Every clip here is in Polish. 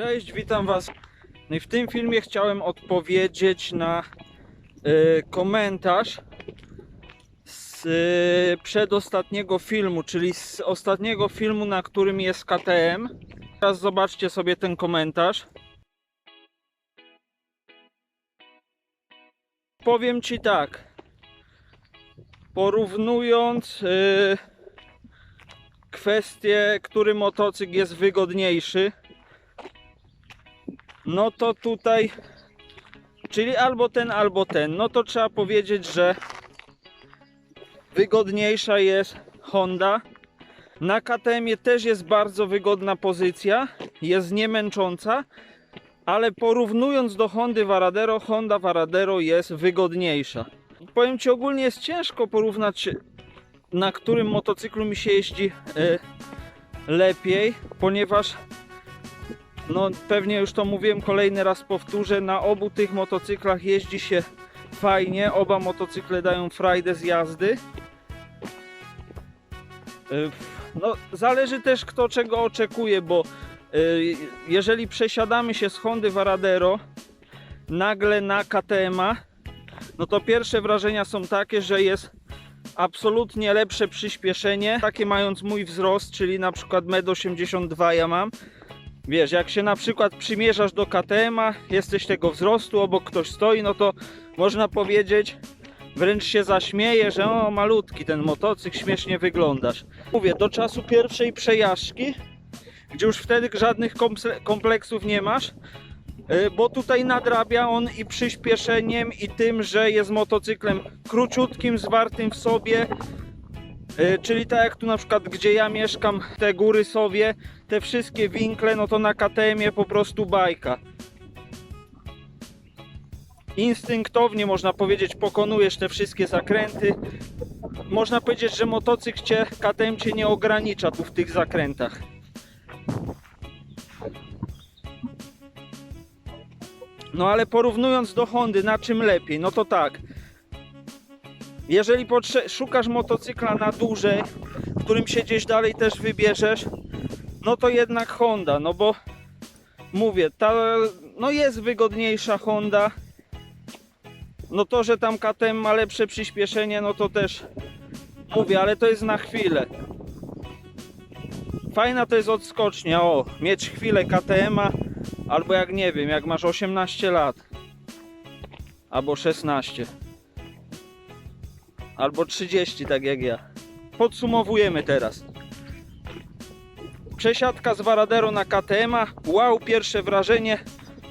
Cześć, witam Was. No i w tym filmie chciałem odpowiedzieć na y, komentarz z y, przedostatniego filmu, czyli z ostatniego filmu, na którym jest KTM. Teraz zobaczcie sobie ten komentarz. Powiem Ci tak. Porównując y, kwestię, który motocykl jest wygodniejszy, no to tutaj, czyli albo ten, albo ten, no to trzeba powiedzieć, że wygodniejsza jest Honda. Na KTM też jest bardzo wygodna pozycja, jest niemęcząca, ale porównując do Hondy Varadero, Honda Varadero jest wygodniejsza. Powiem Ci, ogólnie jest ciężko porównać na którym motocyklu mi się jeździ e, lepiej, ponieważ no pewnie już to mówiłem, kolejny raz powtórzę, na obu tych motocyklach jeździ się fajnie, oba motocykle dają frajdę z jazdy. E, No zależy też kto czego oczekuje, bo e, jeżeli przesiadamy się z Hondy Varadero nagle na KTM-a, no to pierwsze wrażenia są takie, że jest absolutnie lepsze przyspieszenie, takie mając mój wzrost, czyli na przykład 1,82 m ja mam. Wiesz, jak się na przykład przymierzasz do KTM-a, jesteś tego wzrostu, obok ktoś stoi, no to można powiedzieć, wręcz się zaśmieje, że o malutki ten motocykl, śmiesznie wyglądasz. Mówię, do czasu pierwszej przejażdżki, gdzie już wtedy żadnych komple- kompleksów nie masz, y, bo tutaj nadrabia on i przyspieszeniem i tym, że jest motocyklem króciutkim, zwartym w sobie, czyli tak jak tu na przykład gdzie ja mieszkam, te góry sobie, te wszystkie winkle, no to na KTM-ie po prostu bajka. Instynktownie można powiedzieć pokonujesz te wszystkie zakręty. Można powiedzieć, że motocykl cię, KTM cię nie ogranicza tu w tych zakrętach. No ale porównując do Hondy, na czym lepiej? No to tak. Jeżeli szukasz motocykla na dłużej, którym się gdzieś dalej też wybierzesz, no to jednak Honda, no bo mówię, ta no jest wygodniejsza Honda. No to, że tam KTM ma lepsze przyspieszenie, no to też mówię, ale to jest na chwilę. Fajna to jest odskocznia, o, mieć chwilę KTM-a, albo jak nie wiem, jak masz 18 lat, albo 16, albo 30, tak jak ja. Podsumowujemy teraz. Przesiadka z Varadero na KTM-a, wow, pierwsze wrażenie,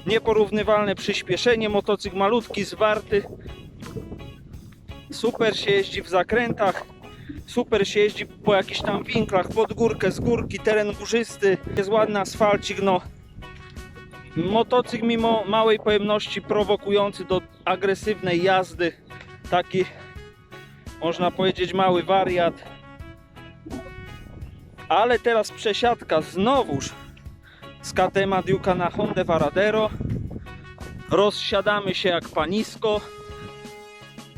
nieporównywalne przyspieszenie, motocykl malutki, zwarty, super się jeździ w zakrętach, super się jeździ po jakichś tam winklach, pod górkę, z górki, teren górzysty, jest ładny asfalcik, no. Motocykl mimo małej pojemności prowokujący do agresywnej jazdy, taki można powiedzieć mały wariat, ale teraz przesiadka znowuż z KTM Duke'a na Hondę Varadero. Rozsiadamy się jak panisko.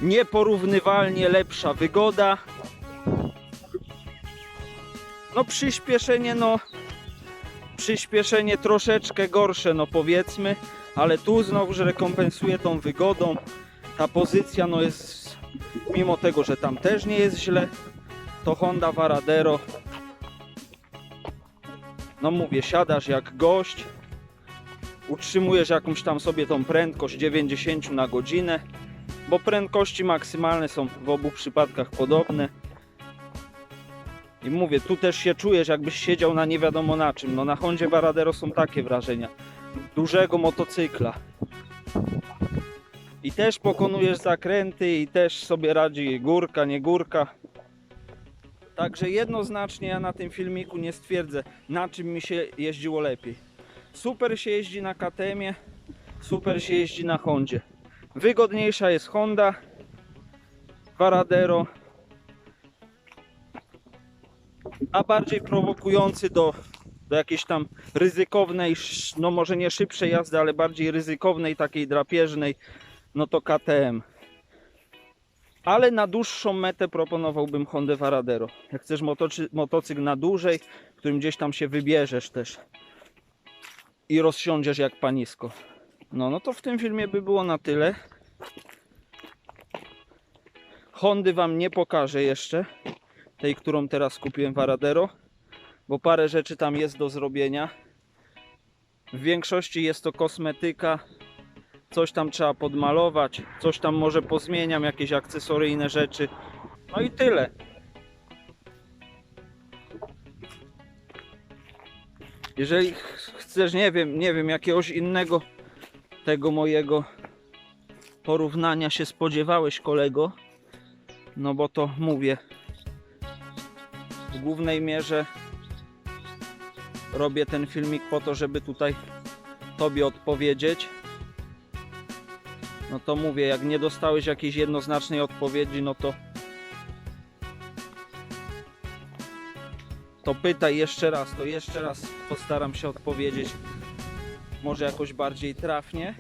Nieporównywalnie lepsza wygoda. No przyspieszenie no przyspieszenie troszeczkę gorsze no powiedzmy, ale tu znowuż rekompensuje tą wygodą. Ta pozycja no jest mimo tego, że tam też nie jest źle, to Honda Varadero no mówię, siadasz jak gość, utrzymujesz jakąś tam sobie tą prędkość 90 na godzinę, bo prędkości maksymalne są w obu przypadkach podobne. I mówię, tu też się czujesz jakbyś siedział na nie wiadomo na czym. No na Hondzie Varadero są takie wrażenia. Dużego motocykla. I też pokonujesz zakręty i też sobie radzi górka, nie górka. Także jednoznacznie ja na tym filmiku nie stwierdzę, na czym mi się jeździło lepiej. Super się jeździ na KTM-ie, super się jeździ na Hondzie. Wygodniejsza jest Honda, Varadero, a bardziej prowokujący do, do jakiejś tam ryzykownej, no może nie szybszej jazdy, ale bardziej ryzykownej, takiej drapieżnej, no to KTM. Ale na dłuższą metę proponowałbym Hondę Varadero. Jak chcesz motocy- motocykl na dłużej, którym gdzieś tam się wybierzesz też. i rozsiądziesz jak panisko. No, no to w tym filmie by było na tyle. Hondy wam nie pokażę jeszcze, tej, którą teraz kupiłem w Aradero, bo parę rzeczy tam jest do zrobienia. W większości jest to kosmetyka, coś tam trzeba podmalować, coś tam może pozmieniam, jakieś akcesoryjne rzeczy. No i tyle. Jeżeli ch- chcesz, nie wiem, nie wiem, jakiegoś innego tego mojego porównania się spodziewałeś, kolego, no bo to mówię, w głównej mierze robię ten filmik po to, żeby tutaj Tobie odpowiedzieć. No to mówię, jak nie dostałeś jakiejś jednoznacznej odpowiedzi, no to to pytaj jeszcze raz, to jeszcze raz postaram się odpowiedzieć może jakoś bardziej trafnie.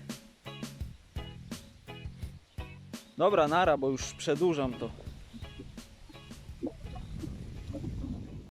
Dobra, nara, bo już przedłużam to.